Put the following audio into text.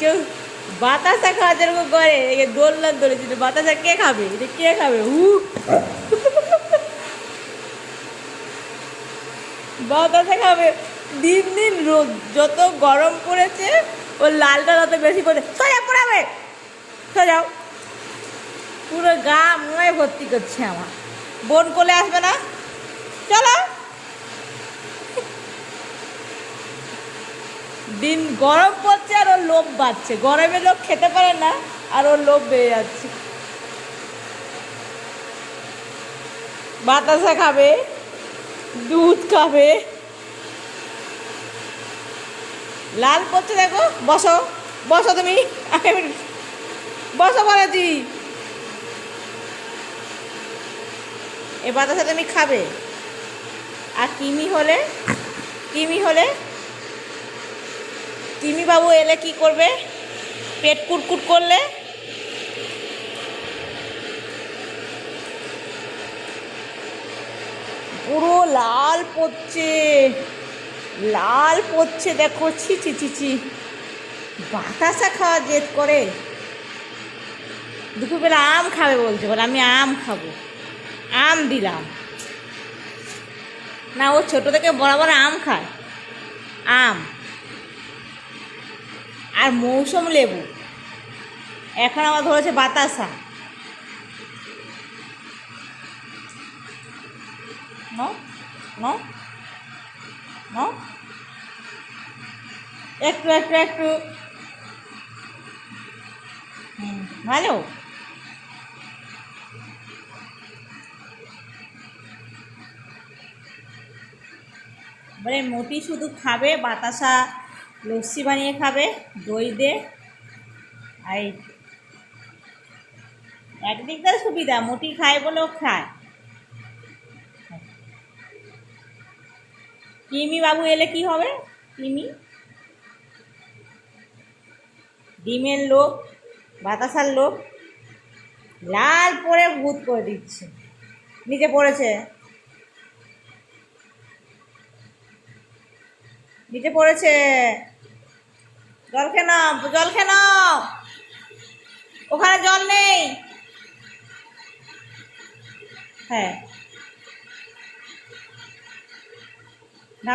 কেউ বাতাসা খাওয়া যেরকম করে, একে দোলনার দোলেছিল বাতাসা কে খাবে? এটা কে খাবে? হু? বাতাসা খাবে। দিন দিন রোদ যত গরম পড়েছে, ও লালটা তত বেশি করে সোজা পড়াবে। সোজাও পুরো গা মনে ভর্তি করছে আমার। বোন কোলে আসবে না? চলো। দিন গরম পড়ছে আর ওর বাড়ছে গরমে লোক খেতে পারে না, আর ওর লোভ বেড়ে যাচ্ছে। বাতাসা খাবে, দুধ খাবে। লাল পড়ছে দেখো, বসো বসো তুমি। বসো বলেছি এ বাতাসা তুমি খাবে। আর কিমি হলে কিমি হলে কিমি বাবু এলে কি করবে? পেট কুটকুট করলে? পুরো লাল পড়ছে। লাল পড়ছে, দেখো, ছি ছি ছি ছি। বাতাসা খাওয়া জেদ করে। দুপুরবেলা আম খাবে বলছে, বলে, আমি আম খাব। আম দিলাম। না, ও ছোট থেকে বরাবর আম খায়। আম। আর মৌসুম লেবু। এখন আমার ধরেছে বাতাসা। ন? একটু একটু একটু। ভালো? এবারে মতি শুধু খাবে, বাতাসা লস্যি বানিয়ে খাবে, দই দে, আর দিয়ে সুবিধা, মুটি খায় বলেও খায়। কিমি বাবু এলে কি হবে? কিমি? ডিমের লোক বাতাসার লোক লাল পরে ভূত করে দিচ্ছে। নিচে পড়েছে? নিচে পড়েছে? জল খেয়ে জল খেয়ে ওখানে জল নেই। হ্যাঁ। না